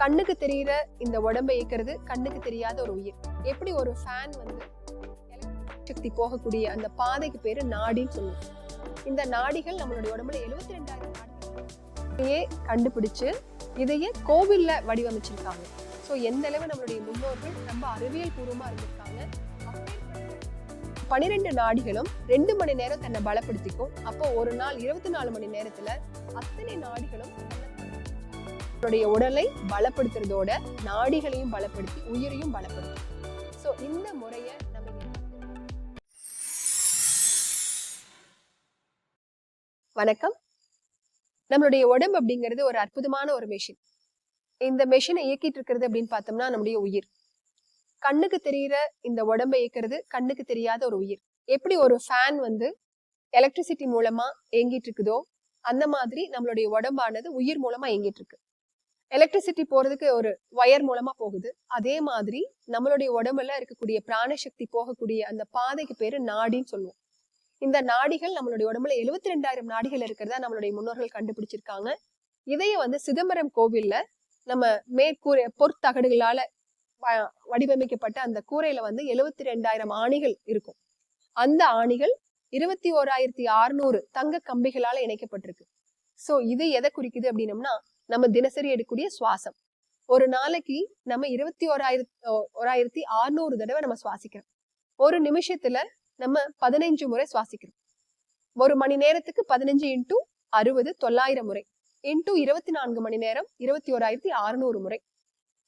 கண்ணுக்கு தெரியிற இந்த உடம்பை இயக்கிறது கண்ணுக்கு தெரியாத ஒரு உயிர். எப்படி ஒரு ஃபேன் வந்து சக்தி போகக்கூடிய அந்த பாதைக்கு பேரு நாடின்னு சொல்லுவோம். இந்த நாடிகள் நம்மளுடைய உடம்புல எழுபத்தி ரெண்டாயிரம் நாடியே கண்டுபிடிச்சு இதையே கோவில்ல வடிவமைச்சிருக்காங்க. ஸோ எந்த அளவு நம்மளுடைய முன்னோர்கள் ரொம்ப அறிவியல் பூர்வமா இருந்திருக்காங்க. பனிரெண்டு நாடிகளும் ரெண்டு மணி நேரம் தன்னை பலப்படுத்திக்கும். அப்போ ஒரு நாள் இருபத்தி நாலு மணி நேரத்துல அத்தனை நாடிகளும் நம்மளுடைய உடலை பலப்படுத்துறதோட நாடிகளையும் பலப்படுத்தி உயிரையும் பலப்படுத்தும் ஸோ இந்த முறையை நம்ம வணக்கம். நம்மளுடைய உடம்பு அப்படிங்கிறது ஒரு அற்புதமான ஒரு மெஷின் இந்த மெஷினை இயக்கிட்டு இருக்கிறது அப்படின்னு பார்த்தோம்னா நம்முடைய உயிர். கண்ணுக்கு தெரிகிற இந்த உடம்பை இயக்கிறது கண்ணுக்கு தெரியாத ஒரு உயிர். எப்படி ஒரு ஃபேன் வந்து எலக்ட்ரிசிட்டி மூலமா இயங்கிட்டு இருக்குதோ அந்த மாதிரி நம்மளுடைய உடம்பானது உயிர் மூலமா இயங்கிட்டு இருக்கு. எலக்ட்ரிசிட்டி போறதுக்கு ஒரு வயர் மூலமா போகுது. அதே மாதிரி நம்மளுடைய உடம்புல இருக்கக்கூடிய பிராணசக்தி போகக்கூடிய அந்த பாதைக்கு பேரு நாடின்னு சொல்லுவோம். இந்த நாடிகள் நம்மளுடைய உடம்புல எழுபத்தி ரெண்டாயிரம் நாடிகள் இருக்கிறதா நம்மளுடைய முன்னோர்கள் கண்டுபிடிச்சிருக்காங்க. இதையே வந்து சிதம்பரம் கோவில்ல நம்ம மேற்கூரை பொற்தகடுகளால வ- வடிவமைக்கப்பட்ட அந்த கூரையில வந்து எழுபத்தி ரெண்டாயிரம் ஆணிகள் இருக்கும். அந்த ஆணிகள் இருபத்தி ஓராயிரத்தி அறுநூறு தங்க கம்பிகளால இணைக்கப்பட்டிருக்கு. சோ இது எதை குறிக்குது அப்படின்னம்னா நம்ம தினசரி எடுக்கக்கூடிய சுவாசம். ஒரு நாளைக்கு நம்ம இருபத்தி ஓராயிரத்தி ஓராயிரத்தி அறுநூறு தடவை நம்ம சுவாசிக்கிறோம். ஒரு நிமிஷத்துல நம்ம பதினைஞ்சு முறை சுவாசிக்கிறோம். ஒரு மணி நேரத்துக்கு பதினஞ்சு இன்டூ அறுபது தொள்ளாயிரம் முறை. இன்டூ இருபத்தி நான்கு மணி நேரம் இருபத்தி ஓராயிரத்தி அறுநூறு முறை.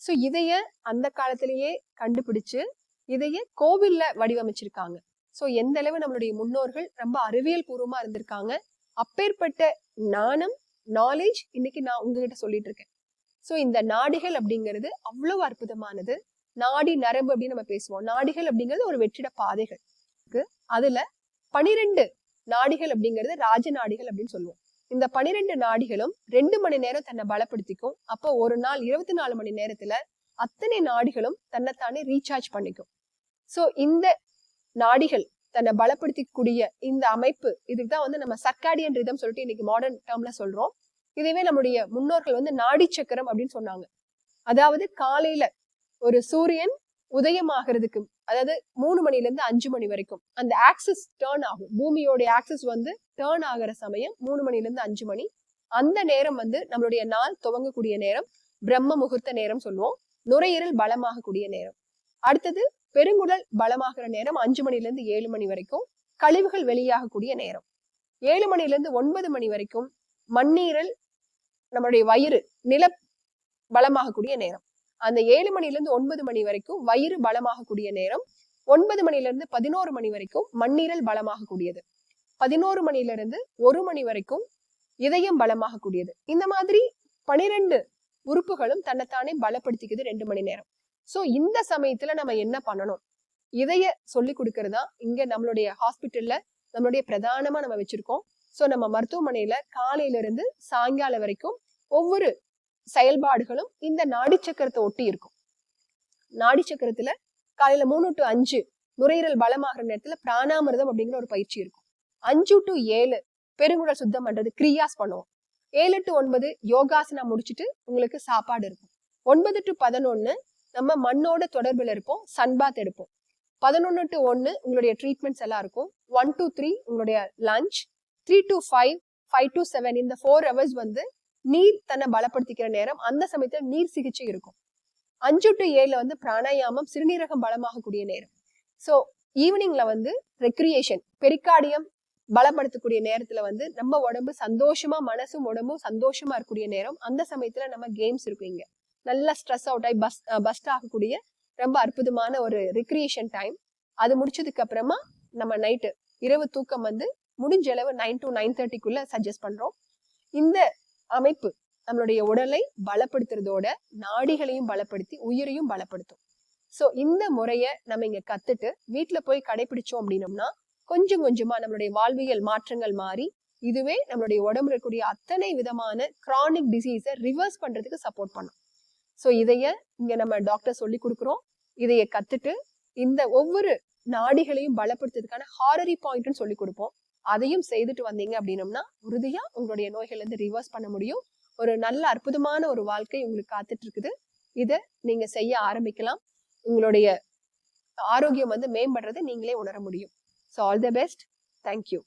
ஸோ இதைய அந்த காலத்திலேயே கண்டுபிடிச்சு இதைய கோவில்ல வடிவமைச்சிருக்காங்க. ஸோ எந்த அளவு நம்மளுடைய முன்னோர்கள் ரொம்ப அறிவியல் பூர்வமா இருந்திருக்காங்க. அப்பேற்பட்ட ஞானம் நாலேஜ் இன்னைக்கு நான் உங்ககிட்ட சொல்லிட்டு இருக்கேன் ஸோ இந்த நாடிகள் அப்படிங்கிறது அவ்வளவு அற்புதமானது. நாடி நரம்பு அப்படின்னு நம்ம பேசுவோம். நாடிகள் அப்படிங்கிறது ஒரு வெற்றிட பாதைகள். இருக்கு. அதுல பனிரெண்டு நாடிகள் அப்படிங்கிறது ராஜ நாடிகள் அப்படின்னு சொல்லுவோம். இந்த பனிரெண்டு நாடிகளும் ரெண்டு மணி நேரம் தன்னை பலப்படுத்திக்கும். அப்போ ஒரு நாள் இருபத்தி நாலு மணி நேரத்துல அத்தனை நாடிகளும் தன்னைத்தானே ரீசார்ஜ் பண்ணிக்கும். சோ இந்த நாடிகள் தன்னை பலப்படுத்திக்கூடிய இந்த அமைப்பு இதுக்கு தான் வந்து நம்ம சர்க்காடியன் ரிதம் சொல்லிட்டு இன்னைக்கு மாடர்ன் டேர்ம்ல சொல்றோம். இதுவே நம்முடைய முன்னோர்கள் வந்து நாடி சக்கரம் அப்படின்னு சொன்னாங்க. அதாவது காலையில ஒரு சூரியன் உதயமாகிறதுக்கு அதாவது மூணு மணில இருந்து அஞ்சு மணி வரைக்கும் அந்த ஆக்சிஸ் டேர்ன் ஆகும். பூமியோட ஆக்சிஸ் வந்து டேர்ன் ஆகிற சமயம் மூணு மணில இருந்து அஞ்சு மணி. அந்த நேரம் வந்து நம்மளுடைய நாள் துவங்கக்கூடிய நேரம் பிரம்ம முகூர்த்த நேரம் சொல்லுவோம். நுரையீரல் பலமாகக்கூடிய நேரம். அடுத்தது பெருங்குடல் பலமாகிற நேரம் அஞ்சு மணில இருந்து ஏழு மணி வரைக்கும் கழிவுகள் வெளியாகக்கூடிய நேரம். ஏழு மணில இருந்து ஒன்பது மணி வரைக்கும் மண்ணீரல் நம்மளுடைய வயிறு நில பலமாகக்கூடிய நேரம். அந்த ஏழு மணில இருந்து ஒன்பது மணி வரைக்கும் வயிறு பலமாகக்கூடிய நேரம். ஒன்பது மணில இருந்து பதினோரு மணி வரைக்கும் மண்ணீரல் பலமாகக்கூடியது. பதினோரு மணில இருந்து ஒரு மணி வரைக்கும் இதயம் பலமாகக்கூடியது. இந்த மாதிரி பனிரெண்டு உறுப்புகளும் தன்னைத்தானே பலப்படுத்திக்குது ரெண்டு மணி நேரம். சோ இந்த சமயத்துல நம்ம என்ன பண்ணணும்? இதைய சொல்லி கொடுக்கறதா இங்க நம்மளுடைய ஹாஸ்பிட்டல்ல நம்மளுடைய பிரதானமா நம்ம வச்சிருக்கோம். சோ நம்ம மருத்துவமனையில காலையில இருந்து சாயங்காலம் வரைக்கும் ஒவ்வொரு செயல்பாடுகளும் இந்த நாடி சக்கரத்தை ஒட்டி இருக்கும். நாடி சக்கரத்துல காலையில மூணு டு அஞ்சு நுரையீரல் பலமாகிற நேரத்துல பிராணாமிரதம் அப்படிங்கிற ஒரு பயிற்சி இருக்கும். அஞ்சு டு ஏழு பெருங்குடல் சுத்தம் பண்றது கிரியாஸ் பண்ணுவோம். ஏழு டு ஒன்பது யோகாசனா முடிச்சுட்டு உங்களுக்கு சாப்பாடு இருக்கும். ஒன்பது டு பதினொன்னு நம்ம மண்ணோட தொடர்பில் இருப்போம் சன்பாத் எடுப்போம். பதினொன்று டு ஒன்னு உங்களுடைய ட்ரீட்மெண்ட்ஸ் எல்லாம் இருக்கும். ஒன் டு த்ரீ உங்களுடைய lunch three to five five to seven இந்த ஃபோர் ஹவர்ஸ் வந்து நீர் தன்னை பலப்படுத்திக்கிற நேரம். அந்த சமயத்தில் நீர் சிகிச்சை இருக்கும். அஞ்சு டு ஏழில் வந்து பிராணாயாமம் சிறுநீரகம் பலமாகக்கூடிய நேரம். ஸோ ஈவினிங்ல வந்து ரெக்ரியேஷன் பெரிக்காடியம் பலப்படுத்தக்கூடிய நேரத்துல வந்து நம்ம உடம்பு சந்தோஷமா மனசும் உடம்பும் சந்தோஷமா இருக்கக்கூடிய நேரம். அந்த சமயத்துல நம்ம கேம்ஸ் இருக்கும் இங்க. நல்லா ஸ்ட்ரெஸ் அவுட் ஆகி பஸ் பஸ்ட் ஆகக்கூடிய ரொம்ப அற்புதமான ஒரு ரிக்ரியேஷன் டைம் அது முடிச்சதுக்கு அப்புறமா நம்ம நைட்டு இரவு தூக்கம் வந்து முடிஞ்ச அளவு நைன் டு நைன் தேர்ட்டிக்குள்ள சஜஸ்ட் பண்றோம். இந்த அமைப்பு நம்மளுடைய உடலை பலப்படுத்துறதோட நாடிகளையும் பலப்படுத்தி உயிரையும் பலப்படுத்தும். ஸோ இந்த முறையை நம்ம இங்க கத்துட்டு வீட்டில் போய் கடைபிடிச்சோம் அப்படின்னோம்னா கொஞ்சம் கொஞ்சமா நம்மளுடைய வாழ்வியல் மாற்றங்கள் மாறி இதுவே நம்மளுடைய உடம்புல இருக்கக்கூடிய அத்தனை விதமான கிரானிக் டிசீஸை ரிவர்ஸ் பண்றதுக்கு சப்போர்ட் பண்ணும். ஸோ இதைய இங்கே நம்ம டாக்டர் சொல்லி கொடுக்குறோம். இதைய கற்றுட்டு இந்த ஒவ்வொரு நாடிகளையும் பலப்படுத்துறதுக்கான ஹாரரி பாயிண்ட்னு சொல்லி கொடுப்போம். அதையும் செய்துட்டு வந்தீங்க அப்படின்னம்னா உறுதியாக உங்களுடைய நோய்கள்லேருந்து ரிவர்ஸ் பண்ண முடியும். ஒரு நல்ல அற்புதமான ஒரு வாழ்க்கை உங்களுக்கு காத்துட்டு இருக்குது இதை நீங்கள் செய்ய ஆரம்பிக்கலாம். உங்களுடைய ஆரோக்கியம் வந்து மேம்படுறதை நீங்களே உணர முடியும். So all the best thank you